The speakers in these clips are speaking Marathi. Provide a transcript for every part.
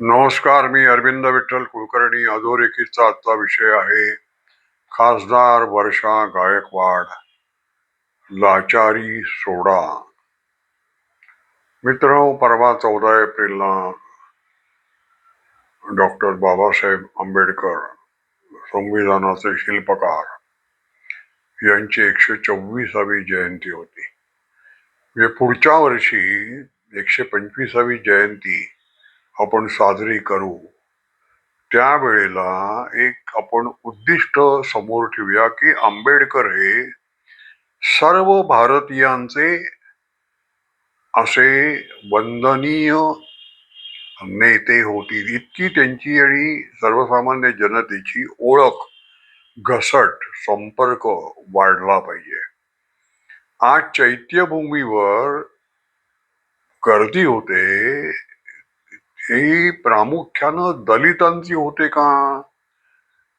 नमस्कार मी अरविंद विठ्ठल कुलकर्णी. अधोरेखीचा आजचा विषय आहे खासदार वर्षा गायकवाड लाचारी सोडा. मित्र परवा चौदा एप्रिलला डॉक्टर बाबासाहेब आंबेडकर संविधानाचे शिल्पकार यांची एकशे चोवीसावी जयंती होती. म्हणजे पुढच्या वर्षी एकशे पंचवीसावी जयंती आपण साजरी करू. त्यावेळेला एक आपण उद्दिष्ट समोर ठेवूया की आंबेडकर हे सर्व भारतीयांचे असे वंदनीय नेते होतील. इतकी त्यांची आणि सर्वसामान्य जनतेची ओळख घसट संपर्क वाढला पाहिजे. आज चैत्यभूमीवर गर्दी होते. ही प्रामुख्यानं दलितांची होते का?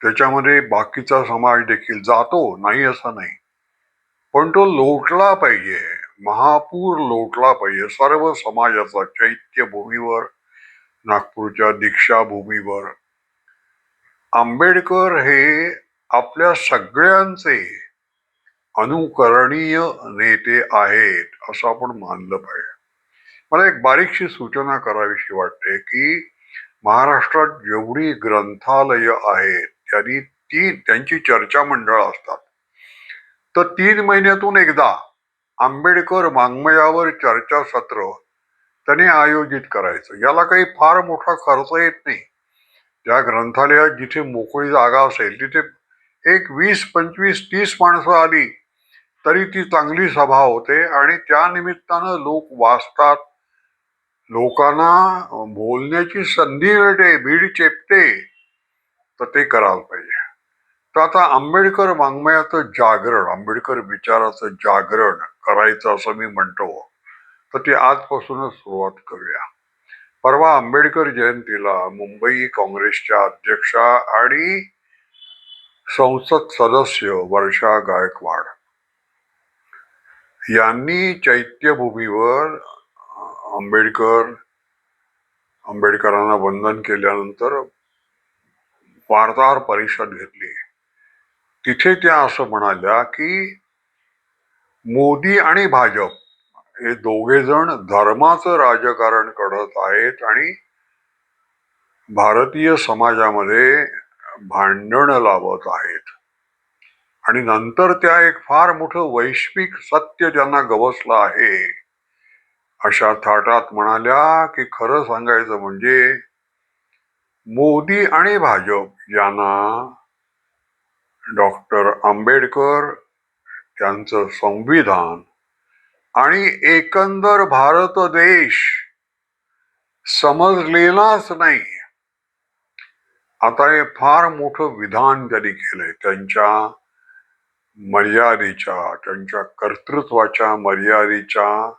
त्याच्यामध्ये बाकीचा समाज देखील जातो? नाही असं नाही. पण तो लोटला पाहिजे. महापूर लोटला पाहिजे. सर्व समाजाचा चैत्यभूमीवर नागपूरच्या दीक्षाभूमीवर. आंबेडकर हे आपल्या सगळ्यांचे अनुकरणीय नेते आहेत असं आपण मानलं पाहिजे. मला एक बारीकशी सूचना करावीशी वाटते की महाराष्ट्रात जेवढी ग्रंथालय आहेत त्यांनी ती त्यांची चर्चा मंडळ असतात तर तीन महिन्यातून एकदा आंबेडकर वाङ्मयावर चर्चासत्र त्याने आयोजित करायचं. याला काही फार मोठा खर्च येत नाही. त्या ग्रंथालयात जिथे मोकळी जागा असेल तिथे एक वीस पंचवीस तीस माणसं आली तरी ती चांगली सभा होते आणि त्या निमित्तानं लोक वाचतात लोकांना बोलण्याची संधी मिळते भीड चेपते तर ते करायला पाहिजे. तर आता आंबेडकर वाङ्मयाचं जागरण आंबेडकर विचाराचं जागरण करायचं असं मी म्हणतो तर ते आजपासूनच सुरुवात करूया. परवा आंबेडकर जयंतीला मुंबई काँग्रेसच्या अध्यक्षा आणि संसद सदस्य वर्षा गायकवाड यांनी चैत्यभूमीवर आंबेडकर आंबेडकरांना वंदन केल्यानंतर वार्ताहर परिषद घेतली. तिथे त्या असं म्हणाल्या की मोदी आणि भाजप हे दोघे जण धर्माचं राजकारण करत आहेत आणि भारतीय समाजामध्ये भांडण लावत आहेत. आणि नंतर त्या एक फार मोठं वैश्विक सत्य ज्यांना गवसलं आहे अशा थाटात म्हणाल्या की खरं सांगायचं म्हणजे मोदी आणि भाजप यांना डॉक्टर आंबेडकर त्यांचं संविधान आणि एकंदर भारत देश समजलेलाच नाही. आता हे फार मोठं विधान त्यांनी केलंय. त्यांच्या मर्यादेच्या त्यांच्या कर्तृत्वाच्या मर्यादेच्या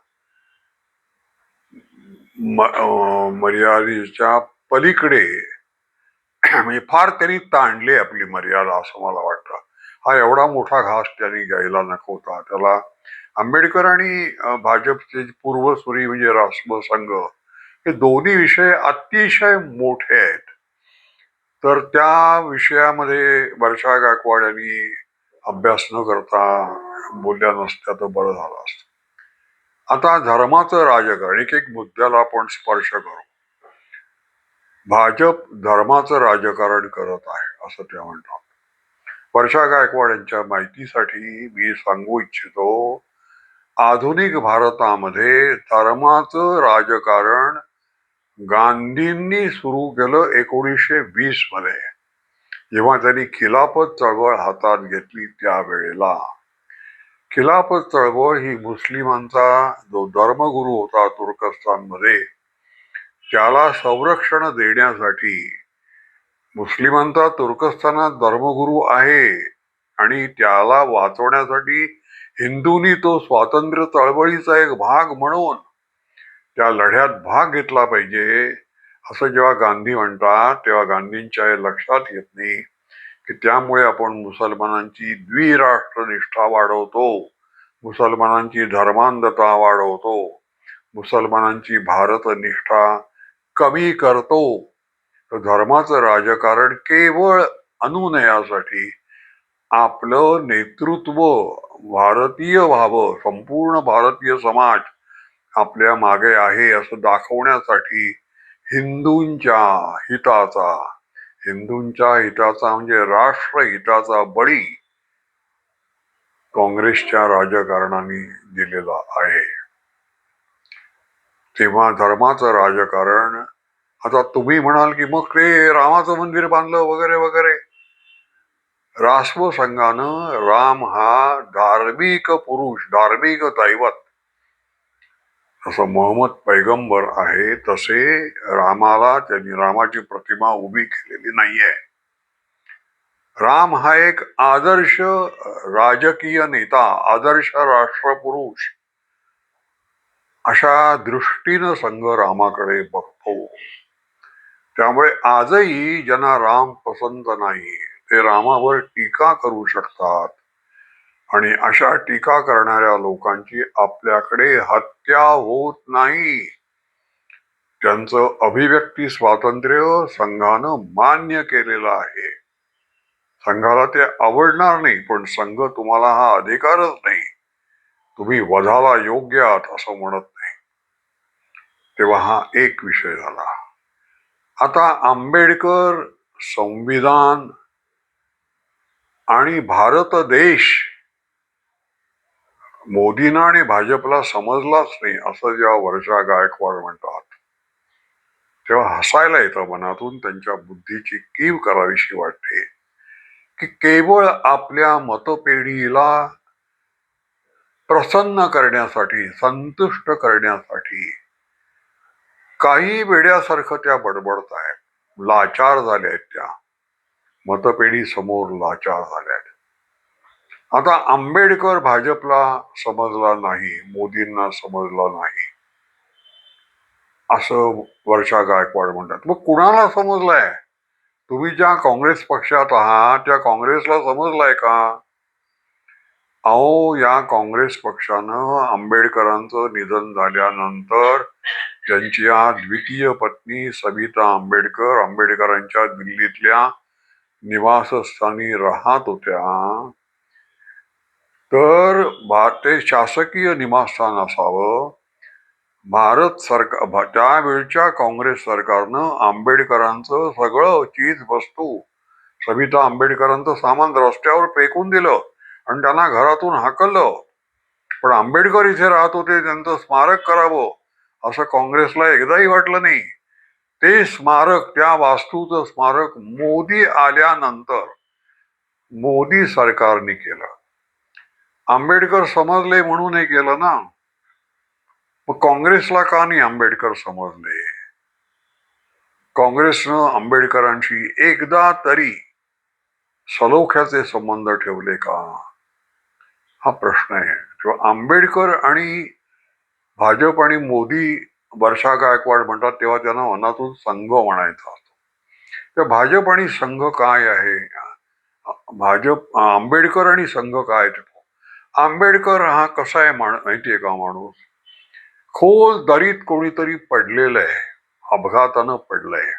म मर्यादेच्या पलीकडे म्हणजे फार त्यांनी ताणले आपली मर्यादा असं मला वाटतं. हा एवढा मोठा घास त्यांनी घ्यायला नको होता. त्याला आंबेडकर आणि भाजपचे पूर्वसुरी म्हणजे राष्ट्रसंघ हे दोन्ही विषय अतिशय मोठे आहेत. तर त्या विषयामध्ये वर्षा गायकवाड यांनी अभ्यास न करता बोलल्या नसत्या तर बरं झालं असतं. आता धर्माचं राजकारण एक एक मुद्द्याला आपण स्पर्श करू. भाजप धर्माचं राजकारण करत आहे असं ते म्हणतात. वर्षा गायकवाड यांच्या माहितीसाठी मी सांगू इच्छितो आधुनिक भारतामध्ये धर्माचं राजकारण गांधींनी सुरू केलं एकोणीसशे वीसमध्ये जेव्हा त्यांनी खिलाफत चळवळ हातात घेतली त्यावेळेला. खिलाफत चळवळ ही मुस्लिमांचा जो धर्मगुरू होता तुर्कस्तानमध्ये त्याला संरक्षण देण्यासाठी मुस्लिमांचा तुर्कस्तानात धर्मगुरू आहे आणि त्याला वाचवण्यासाठी हिंदूंनी तो स्वातंत्र्य चळवळीचा एक भाग म्हणून त्या लढ्यात भाग घेतला पाहिजे असं जेव्हा गांधी म्हणतात तेव्हा गांधींच्या हे लक्षात येत नाही. की त्यामुळे आपण मुसलमानांची द्विराष्ट्रनिष्ठा वाढवतो. मुसलमानांची धर्मांधता वाढवतो. मुसलमानांची भारतनिष्ठा कमी करतो. तर धर्माचं राजकारण केवळ अनुनयासाठी आपलं नेतृत्व भारतीय व्हावं संपूर्ण भारतीय समाज आपल्या मागे आहे असं दाखवण्यासाठी हिंदूंच्या हिताचा हिंदूंच्या हिताचा म्हणजे राष्ट्र हिताचा बळी काँग्रेसच्या राजकारणाने दिलेला आहे. तेव्हा धर्माचं राजकारण आता तुम्ही म्हणाल की मग ते रामाचं मंदिर बांधलं वगैरे वगैरे. राष्ट्रसंघानं राम हा धार्मिक पुरुष धार्मिक दैवत जसं मोहम्मद पैगंबर आहे तसे रामाला त्यांनी रामाची प्रतिमा उभी केलेली नाहीये. राम हा एक आदर्श राजकीय नेता आदर्श राष्ट्रपुरुष. अशा दृष्टीनं संघ रामाकडे बघतो. त्यामुळे आजही ज्यांना राम पसंत नाही ते रामावर टीका करू शकतात. आणि अशा टीका करणाऱ्या लोकांची आपल्याकडे हत्या होत नाही. त्यांचं अभिव्यक्ती स्वातंत्र्य संघानं मान्य केलेलं आहे. संघाला ते आवडणार नाही पण संघ तुम्हाला हा अधिकारच नाही. तुम्ही वधाला योग्य आहात असं म्हणत नाही. तेव्हा हा एक विषय झाला. आता आंबेडकर संविधान आणि भारत देश मोदींना आणि भाजपला समजलाच नाही असं जेव्हा वर्षा गायकवाड म्हणतात तेव्हा हसायला येतं मनातून त्यांच्या बुद्धीची कीव करावीशी वाटते. की केवळ आपल्या मतपेढीला प्रसन्न करण्यासाठी संतुष्ट करण्यासाठी काही वेड्यासारखं त्या बडबडत आहेत लाचार झाल्या आहेत त्या. मतपेढी समोर लाचार झाल्या आहेत आता आंबेडकर भाजपला समजला नाही मोदींना समजला नाही. असं वर्षा गायकवाड म्हणतात. मग कुणाला समजलाय? तुम्ही ज्या काँग्रेस पक्षात आहात त्या काँग्रेसला समजलाय का? अहो या काँग्रेस पक्षानं आंबेडकरांचं निधन झाल्यानंतर त्यांची या द्वितीय पत्नी सविता आंबेडकर आंबेडकरांच्या दिल्लीतल्या निवासस्थानी राहत होत्या तर भारते ते शासकीय निवासस्थान असावं. भारत सरकार त्यावेळच्या काँग्रेस सरकारनं आंबेडकरांचं सगळं चीज वस्तू सविता आंबेडकरांचं सामान रस्त्यावर फेकून दिलं आणि त्यांना घरातून हाकललं. पण आंबेडकर इथे राहत होते त्यांचं स्मारक करावं असं काँग्रेसला एकदाही वाटलं नाही. ते स्मारक त्या वास्तूचं स्मारक मोदी आल्यानंतर मोदी सरकारने केलं. आंबेडकर समजले म्हणून हे केलं ना. मग काँग्रेसला का नाही आंबेडकर समजले? काँग्रेसनं आंबेडकरांशी एकदा तरी सलोख्याचे संबंध ठेवले का? हा प्रश्न आहे. किंवा आंबेडकर आणि भाजप आणि मोदी वर्षा गायकवाड म्हणतात तेव्हा त्यांना मनातून संघ म्हणायचा असतो तर भाजप आणि संघ काय आहे? भाजप आंबेडकर आणि संघ काय? आहे? आंबेडकर हा कसा आहे मान माहितीये का माणूस? खोल दरीत कोणीतरी पडलेलं आहे अपघातानं पडलंय.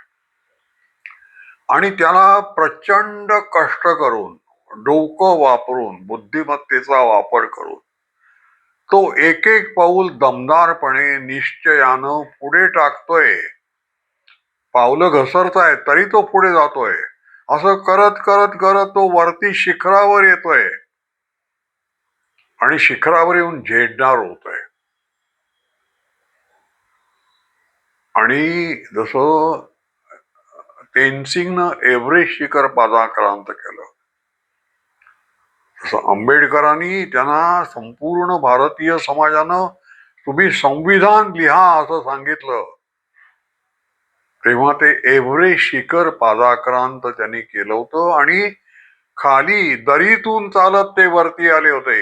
आणि त्याला प्रचंड कष्ट करून डोकं वापरून बुद्धिमत्तेचा वापर करून तो एक एक पाऊल दमदारपणे निश्चयानं पुढे टाकतोय. पावलं घसरताय तरी तो पुढे जातोय. असं करत करत करत तो वरती शिखरावर येतोय. आणि शिखरावर येऊन झेडणार होतोय आणि जसं तेनसिंगनं एव्हरेस्ट शिखर पादाक्रांत केलं तसं आंबेडकरांनी त्यांना संपूर्ण भारतीय समाजानं तुम्ही संविधान लिहा असं सांगितलं. तेव्हा ते एव्हरेस्ट शिखर पादाक्रांत त्यांनी केलं होतं आणि खाली दरीतून चालत ते वरती आले होते.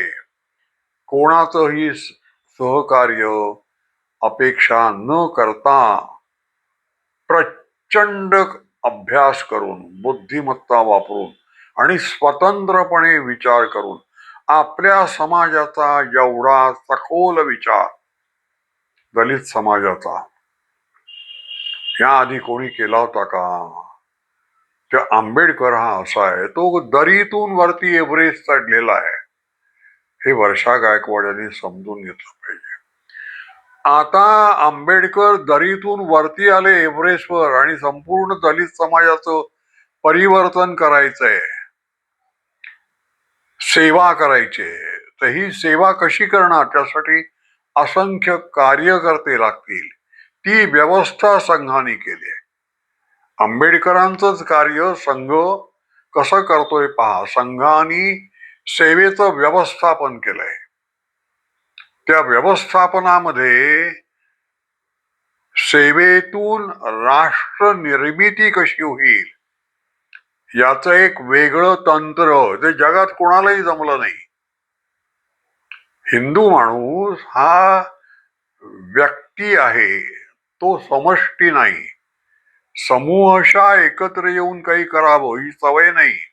कोणाचंही सहकार्य अपेक्षा न करता प्रचंड अभ्यास करून बुद्धिमत्ता वापरून आणि स्वतंत्रपणे विचार करून आपल्या समाजाचा एवढा सखोल विचार दलित समाजाचा. याआधी कोणी केला होता का? त्या आंबेडकर हा असा आहे तो दरीतून वरती एव्हरेस्ट चढलेला आहे. हे वर्षा गायकवाड यांनी समजून घेतलं पाहिजे. आता आंबेडकर दरीतून वरती आले एव्हरेस्टवर आणि संपूर्ण दलित समाजाचं परिवर्तन करायचंय. सेवा करायचे तर ही सेवा कशी करणार? त्यासाठी असंख्य कार्यकर्ते लागतील. ती व्यवस्था संघाने केली आंबेडकरांचंच कार्य संघ कसं करतोय पहा. संघाने सेवेचं व्यवस्थापन केलंय. त्या व्यवस्थापनामध्ये सेवेतून राष्ट्र निर्मिती कशी होईल याचं एक वेगळं तंत्र जे जगात कोणालाही जमलं नाही. हिंदू माणूस हा व्यक्ती आहे तो समष्टी नाही. समूहशा एकत्र येऊन काही करावं ही सवय नाही.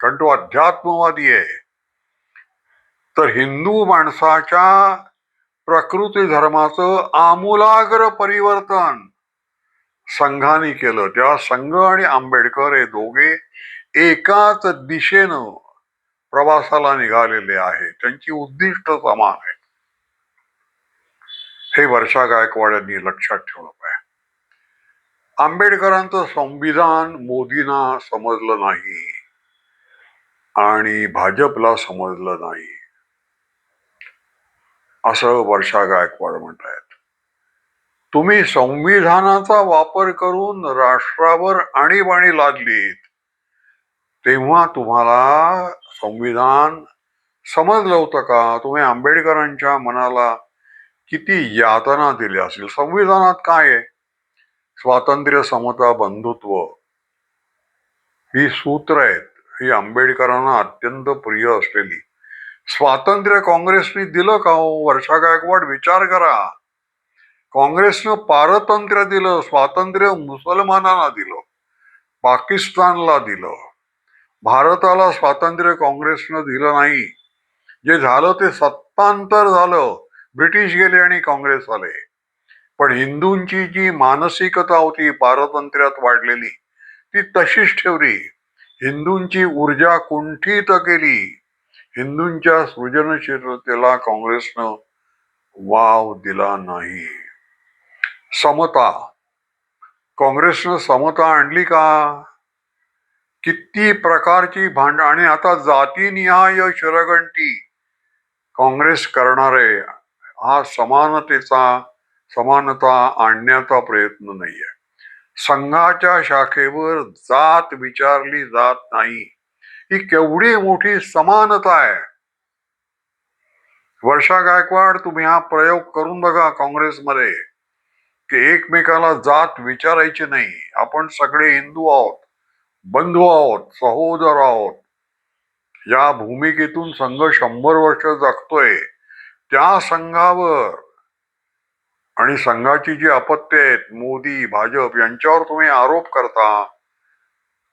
कारण तो अध्यात्मवादी आहे. तर हिंदू माणसाच्या प्रकृती धर्माचं आमूलाग्र परिवर्तन संघाने केलं. तेव्हा संघ आणि आंबेडकर हे दोघे एकाच दिशेनं प्रवासाला निघालेले आहे त्यांची उद्दिष्ट समान आहेत. हे वर्षा गायकवाड यांनी लक्षात ठेवलं पाहिजे. आंबेडकरांचं संविधान मोदींना समजलं नाही. आणि भाजपला समजलं नाही. असं वर्षा गायकवाड म्हणतायत. तुम्ही संविधानाचा वापर करून राष्ट्रावर आणीबाणी लादलीत तेव्हा तुम्हाला संविधान समजलं होतं का? तुम्ही आंबेडकरांच्या मनाला किती यातना दिल्या असेल? संविधानात काय आहे? स्वातंत्र्य समता बंधुत्व ही सूत्र आहेत. ही आंबेडकरांना अत्यंत प्रिय असलेली. स्वातंत्र्य काँग्रेसने दिलं का हो? वर्षा गायकवाड विचार करा. काँग्रेसनं पारतंत्र्य दिलं स्वातंत्र्य मुसलमानांना दिलं पाकिस्तानला दिलं. भारताला स्वातंत्र्य काँग्रेसनं दिलं नाही. जे झालं ते सत्तांतर झालं. ब्रिटिश गेले आणि काँग्रेस आले. पण हिंदूंची जी मानसिकता होती पारतंत्र्यात वाढलेली ती तशीच ठेवली. हिंदूंची ऊर्जा कुंठित केली. हिंदूंच्या सृजनशीलतेला काँग्रेसनं वाव दिला नाही. समता. काँग्रेसनं समता आणली का? किती प्रकारची भांड आणि आता जातीनिहाय शिरगंटी. काँग्रेस करणारे हा समानतेचा समानता आणण्याचा प्रयत्न नाहीये. संघाच्या शाखेवर जात विचारली जात नाही. ही केवढी मोठी समानता आहे. वर्षा गायकवाड तुम्ही हा प्रयोग करून बघा काँग्रेसमध्ये की एकमेकाला जात विचारायची नाही. आपण सगळे हिंदू आहोत बंधू आहोत सहोदर आहोत. या भूमिकेतून संघ शंभर वर्ष जगतोय. त्या संघावर आणि संघाची जी अपत्य आहेत मोदी भाजप यांच्यावर तुम्ही आरोप करता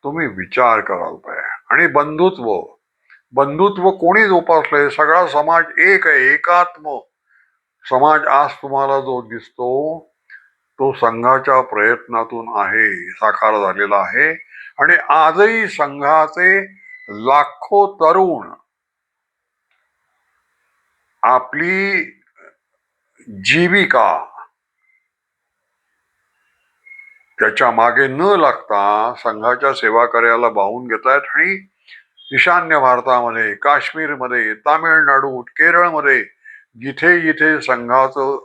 तुम्ही विचार कराल पाहिजे आणि बंधुत्व बंधुत्व कोणी जोपासलंय? सगळा समाज एक आहे एकात्म. समाज आज तुम्हाला जो दिसतो तो संघाच्या प्रयत्नातून आहे साकार झालेला आहे. आणि आजही संघाचे लाखो तरुण आपली जीविका त्याच्यामागे न लागता संघाच्या सेवा कार्याला वाहून घेत आहेत आणि ईशान्य भारतामध्ये काश्मीरमध्ये तामिळनाडू केरळमध्ये जिथे जिथे संघाचं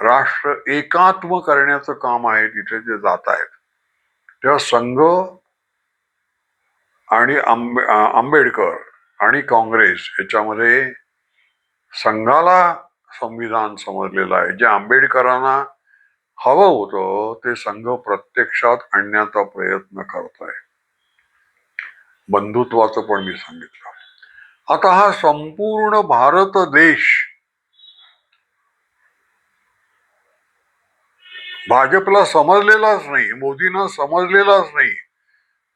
राष्ट्र एकात्म करण्याचं काम आहे तिथे ते जात आहेत तेव्हा संघ आणि आंबे आंबेडकर आणि काँग्रेस याच्यामध्ये संघाला संविधान समजलेलं आहे. जे आंबेडकरांना हवं होतं ते संघ प्रत्यक्षात आणण्याचा प्रयत्न करत आहे बंधुत्वाचं पण मी सांगितलं. आता हा संपूर्ण भारत देश भाजपला समजलेलाच नाही मोदींना समजलेलाच नाही.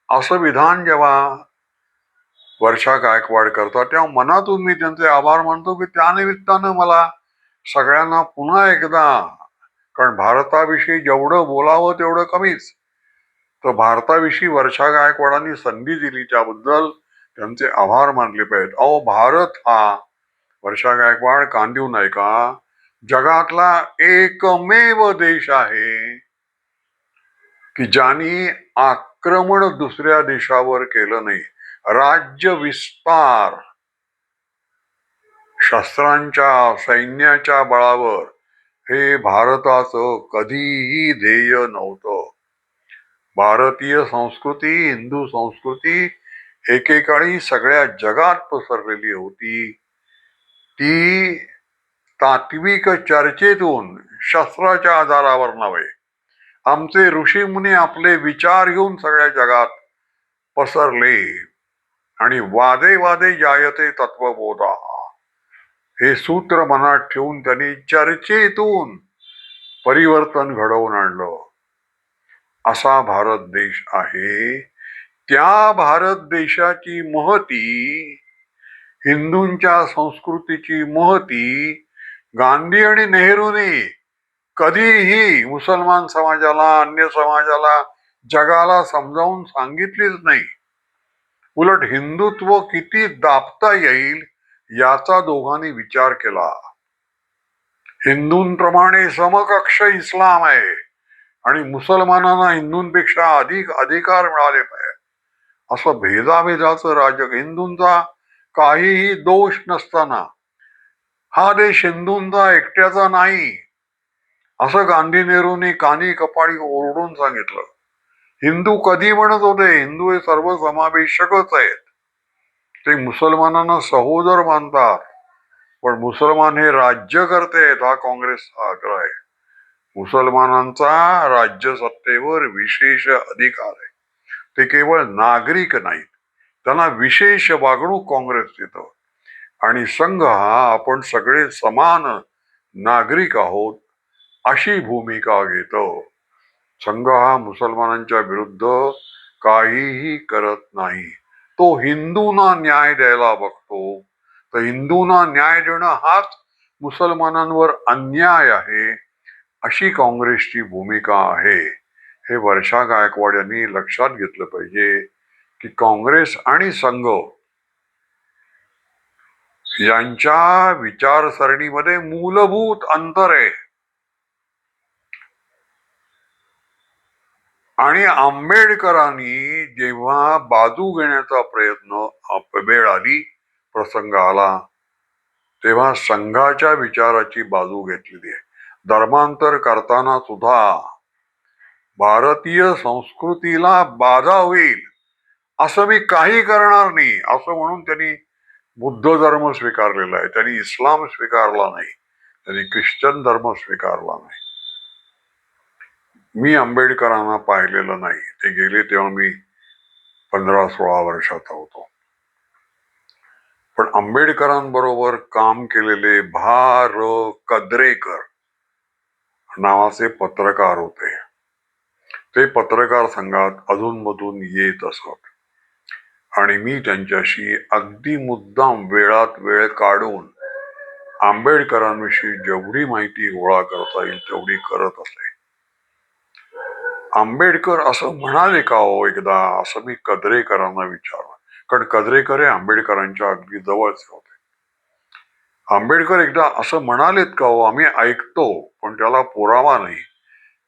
असं विधान जेव्हा वर्षा गायकवाड करतात तेव्हा मनातून मी त्यांचे आभार मानतो की त्या निमित्तानं मला सगळ्यांना पुन्हा एकदा कारण भारताविषयी जेवढं बोलावं तेवढं कमीच. तर भारताविषयी वर्षा गायकवाडांनी संधी दिली त्याबद्दल त्यांचे आभार मानले पाहिजेत. अहो भारत हा वर्षा गायकवाड कांदिव नायका जगातला एकमेव देश आहे. की ज्यांनी आक्रमण दुसऱ्या देशावर केलं नाही. राज्य विस्तार. शस्त्रांच्या सैन्याच्या बळावर हे भारताचं कधीही ध्येय नव्हतं. भारतीय संस्कृती हिंदू संस्कृती एकेकाळी सगळ्या जगात पसरलेली होती. ती तात्विक चर्चेतून शस्त्राच्या आधारावर नव्हे आमचे ऋषीमुनी आपले विचार घेऊन सगळ्या जगात पसरले आणि वादे वादे जायते तत्वबोधा. हे सूत्र मनात ठेवून त्यांनी चर्चेतून परिवर्तन घडवून आणलं. असा भारत देश आहे. त्या भारत देशाची महती हिंदूंच्या संस्कृतीची महती गांधी आणि नेहरूने कधीही मुसलमान समाजाला अन्य समाजाला जगाला समजावून सांगितलीच नाही. उलट हिंदुत्व किती दाबता येईल याचा दोघांनी विचार केला. हिंदूंप्रमाणे समकक्ष इस्लाम आहे आणि मुसलमानांना हिंदूंपेक्षा अधिक अधिकार मिळाले पाहिजे. असं भेदाभेदाचं राजक हिंदूंचा काहीही दोष नसताना हा देश हिंदूंचा एकट्याचा नाही असं गांधी नेहरूंनी कानी कपाळी ओरडून सांगितलं. हिंदू कधी म्हणत होते हिंदू हे सर्व समावेशकच आहेत. ते मुसलमानांना सहोदर मानतात. पण मुसलमान हे राज्य करते हा काँग्रेसचा आग्रह आहे. मुसलमानांचा राज्य सत्तेवर विशेष अधिकार आहे. ते केवळ नागरिक नाहीत त्यांना विशेष वागणूक काँग्रेस देतं. आणि संघ हा आपण सगळे समान नागरिक आहोत अशी भूमिका घेतो. संघ हा मुसलमानांच्या विरुद्ध काहीही करत नाही. तो हिंदूंना न्याय द्यायला बघतो. तर हिंदूंना न्याय देणं हाच मुसलमानांवर अन्याय आहे अशी काँग्रेसची भूमिका आहे. हे वर्षा गायकवाड यांनी लक्षात घेतलं पाहिजे की काँग्रेस आणि संघ यांच्या विचारसरणीमध्ये मूलभूत अंतर आहे. आणि आंबेडकरांनी जेव्हा बाजू घेण्याचा प्रयत्न वेळ आली प्रसंग आला तेव्हा संघाच्या विचाराची बाजू घेतलेली आहे. धर्मांतर करताना सुद्धा भारतीय संस्कृतीला बाधा होईल असं मी काही करणार नाही असं म्हणून त्यांनी बुद्ध धर्म स्वीकारलेला आहे. त्यांनी इस्लाम स्वीकारला नाही. त्यांनी ख्रिश्चन धर्म स्वीकारला नाही. मी आंबेडकरांना पाहिलेलं नाही. ते गेले तेव्हा मी पंधरा सोळा वर्षाचा होतो. पण आंबेडकरांबरोबर काम केलेले भार कद्रेकर नावाचे पत्रकार होते. ते पत्रकार संघात अधूनमधून येत असत. आणि मी त्यांच्याशी अगदी मुद्दाम वेळात वेळ काढून आंबेडकरांविषयी जेवढी माहिती गोळा करता येईल तेवढी करत असे आंबेडकर असं म्हणाले का हो एकदा? असं मी कदरेकरांना विचारलं. कारण कदरेकर हे आंबेडकरांच्या अगदी जवळचे होते. आंबेडकर एकदा असं म्हणालेत का हो? आम्ही ऐकतो पण त्याला पुरावा नाही.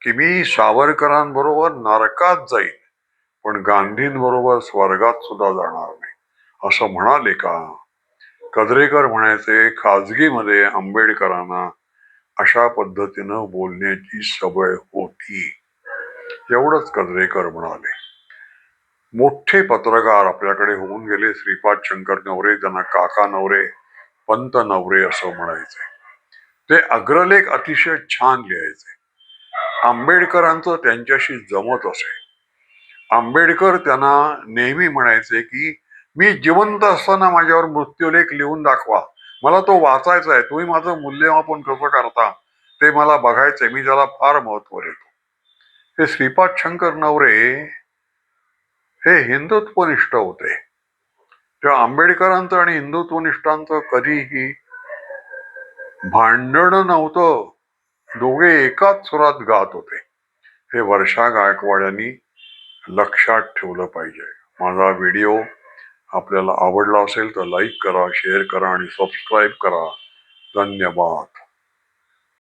की मी सावरकरांबरोबर नरकात जाईन पण गांधींबरोबर स्वर्गात सुद्धा जाणार नाही. असं म्हणाले का? कदरेकर म्हणायचे खाजगीमध्ये आंबेडकरांना अशा पद्धतीनं बोलण्याची सवय होती. एवढंच कदरेकर म्हणाले. मोठे पत्रकार आपल्याकडे होऊन गेले श्रीपाद शंकर नवरे त्यांना काका नवरे पंत नवरे असं म्हणायचे. ते अग्रलेख अतिशय छान लिहायचे. आंबेडकरांचं त्यांच्याशी जमत असे. आंबेडकर त्यांना नेहमी म्हणायचे की मी जिवंत असताना माझ्यावर मृत्यूलेख लिहून दाखवा. मला तो वाचायचा आहे. तुम्ही माझं मूल्यमापन कसं करता? ते मला बघायचंय. मी त्याला फार महत्त्व देतो. हे श्रीपाद शंकर नवरे हे हिंदुत्वनिष्ठ होते. तेव्हा आंबेडकरांचं आणि हिंदुत्वनिष्ठांचं कधीही भांडण नव्हतं. दोघे एकाच सुरात गात होते. हे वर्षा गायकवाड यांनी लक्षात ठेवलं पाहिजे. माझा व्हिडिओ आपल्याला आवडला असेल तर लाईक करा शेअर करा आणि सबस्क्राईब करा. धन्यवाद.